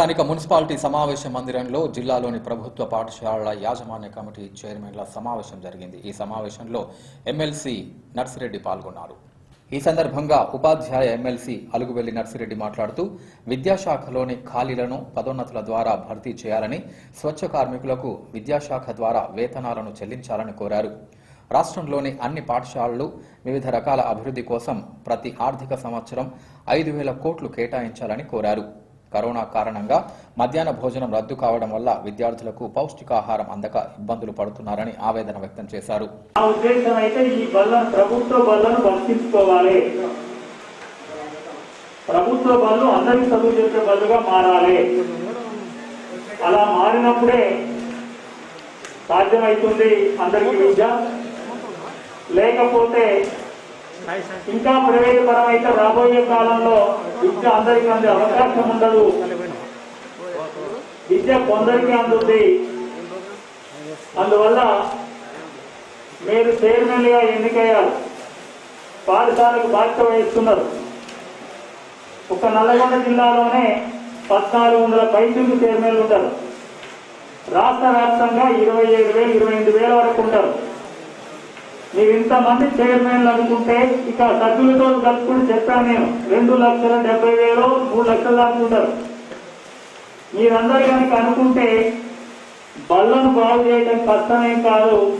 స్థానిక మున్సిపాలిటీ సమావేశ మందిరంలో జిల్లాలోని ప్రభుత్వ పాఠశాలల యాజమాన్య కమిటీ చైర్మన్ల సమావేశం జరిగింది. ఈ సమావేశంలో ఎమ్మెల్సీ నర్సిరెడ్డి పాల్గొన్నారు. ఈ సందర్భంగా ఉపాధ్యాయ ఎమ్మెల్సీ అలుగువెల్లి నర్సిరెడ్డి మాట్లాడుతూ విద్యాశాఖలోని ఖాళీలను పదోన్నతుల ద్వారా భర్తీ చేయాలని స్వచ్ఛ కార్మికులకు విద్యాశాఖ ద్వారా వేతనాలను చెల్లించాలని కోరారు. రాష్ట్రంలోని అన్ని పాఠశాలలు వివిధ రకాల అభివృద్ధి కోసం ప్రతి ఆర్థిక సంవత్సరం ఐదు వేల కోట్లు కేటాయించాలని కోరారు. కరోనా కారణంగా మధ్యాహ్న భోజనం రద్దు కావడం వల్ల విద్యార్థులకు పౌష్టికాహారం అందక ఇబ్బందులు పడుతున్నారని ఆవేదన వ్యక్తం చేశారు. నా ఉద్దేశం అయితే ఈ బళ్ళను ప్రభుత్వ బళ్ళను వర్తించుకోవాలి ప్రభుత్వ బళ్ళు అందరికీ చదువు చెప్పే బళ్ళుగా మారాలి. అలా మారినప్పుడే సాధ్యమవుతుంది అందరికీ విద్య. లేకపోతే ఇంకా ప్రైవేట్ అయితే రాబోయే కాలంలో విద్య అందరికీ అందే అవకాశం ఉండదు. విద్య కొందరికి అందుతుంది అందువల్ల మీరు చైర్మన్గా ఎన్నికయ్యారు. పాఠశాలకు బాధ్యత వహిస్తున్నారు. ఒక నల్లగొండ జిల్లాలోనే పద్నాలుగు వందల పైచులు చైర్మన్లు ఉంటారు. రాష్ట్ర వ్యాప్తంగా ఇరవై ఏడు వేలు ఇరవై ఎనిమిది వేల వరకు ఉంటారు. మీరు ఇంతమంది చైర్మన్లు అనుకుంటే ఇక సభ్యులతో కలుపుకుని చెప్తాను నేను. రెండు లక్షల డెబ్బై వేలు మూడు లక్షలు అనుకుంటారు ఉంటారు. మీరందరూ కనుక అనుకుంటే బళ్ళను బాగు చేయడం కష్టమేం కాదు.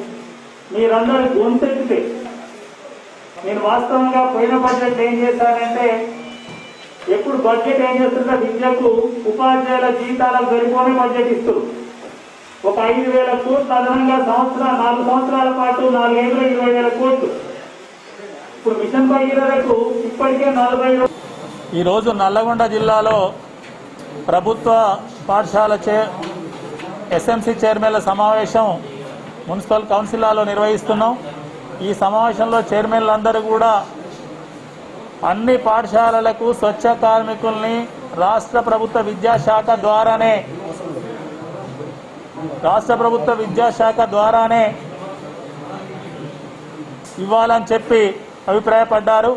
మీరందరూ గొంతెత్తితే. నేను వాస్తవంగా పోయిన బడ్జెట్ ఏం చేశానంటే ఎప్పుడు బడ్జెట్ ఏం చేస్తుంటే విద్యకు ఉపాధ్యాయుల జీతాలకు సరిపోని బడ్జెట్ ఇస్తారు ఒక ఐదు వేల కోట్లు అదనంగా సంవత్సరం నాలుగు సంవత్సరాల పాటు నాలుగైదు ఇరవై వేల కోట్లు. ఇప్పుడు మిషన్ భగీరథకు ఇప్పటికే నలభై ఈరోజు నల్లగొండ జిల్లాలో ప్రభుత్వ పాఠశాల చే ఎస్ఎంసీ చైర్మన్ల సమావేశం మున్సిపల్ కౌన్సిల్లో నిర్వహిస్తున్నాం. ఈ సమావేశంలో చైర్మన్లందరూ కూడా అన్ని పాఠశాలలకు స్వచ్ఛ కార్మికుల్ని రాష్ట్ర ప్రభుత్వ విద్యాశాఖ ద్వారానే రాష్ట్ర ప్రభుత్వ విద్యాశాఖ ద్వారానే ఇవ్వాలని చెప్పి అభిప్రాయపడ్డారు.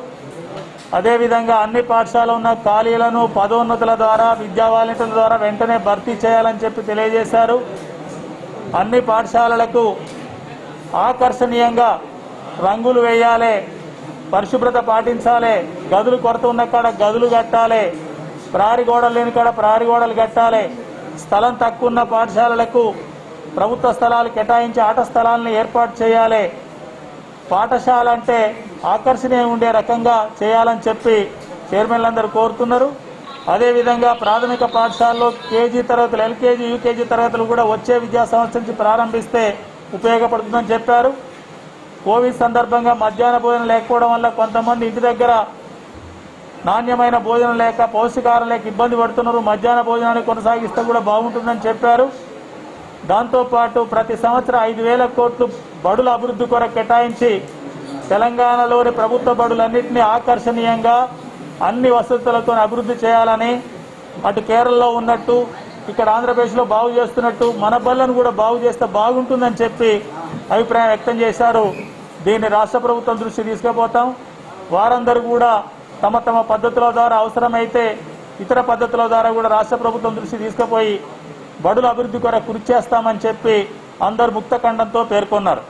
అదేవిధంగా అన్ని పాఠశాలలో ఉన్న ఖాళీలను పదోన్నతుల ద్వారా విద్యా వాలంటీర్ల ద్వారా వెంటనే భర్తీ చేయాలని చెప్పి తెలియజేశారు. అన్ని పాఠశాలలకు ఆకర్షణీయంగా రంగులు వేయాలి పరిశుభ్రత పాటించాలి గదులు కొరత ఉన్న కాడ గదులు కట్టాలి ప్రారి గోడలు లేని కాడ ప్రారిగోడలు కట్టాలి స్థలం తక్కువ ఉన్న పాఠశాలలకు ప్రభుత్వ స్థలాలు కేటాయించి ఆట స్థలాలను ఏర్పాటు చేయాలి. పాఠశాల అంటే ఆకర్షణీయంగా ఉండే రకంగా చేయాలని చెప్పి చైర్మన్లందరూ కోరుతున్నారు. అదేవిధంగా ప్రాథమిక పాఠశాలలో కేజీ తరగతులు ఎల్కేజీ యూకేజీ తరగతులు కూడా వచ్చే విద్యా సంవత్సరం నుంచి ప్రారంభిస్తే ఉపయోగపడుతుందని చెప్పారు. కోవిడ్ సందర్భంగా మధ్యాహ్న భోజనం లేకపోవడం వల్ల కొంతమంది ఇంటి దగ్గర నాణ్యమైన భోజనం లేక పౌష్టికారం లేక ఇబ్బంది పడుతున్నారు. మధ్యాహ్న భోజనాన్ని కొనసాగిస్తే కూడా బాగుంటుందని చెప్పారు. దాంతోపాటు ప్రతి సంవత్సరం ఐదు వేల కోట్లు బడుల అభివృద్ధి కొరకు కేటాయించి తెలంగాణలోని ప్రభుత్వ బడులన్నింటినీ ఆకర్షణీయంగా అన్ని వసతులతో అభివృద్ధి చేయాలని అటు కేరళలో ఉన్నట్టు ఇక్కడ ఆంధ్రప్రదేశ్లో బాగు చేస్తున్నట్టు మన బళ్ళను కూడా బాగు చేస్తే బాగుంటుందని చెప్పి అభిప్రాయం వ్యక్తం చేశారు. దీన్ని రాష్ట్ర ప్రభుత్వం దృష్టి తీసుకుపోతాం. వారందరూ కూడా తమ తమ పద్ధతుల ద్వారా అవసరమైతే ఇతర పద్ధతుల ద్వారా కూడా రాష్ట్ర ప్రభుత్వం దృష్టి తీసుకుపోయి బడుల అభివృద్ధి కొరకు కృషి చేస్తామని చెప్పి అందరు ముక్తఖండంతో పేర్కొన్నారు.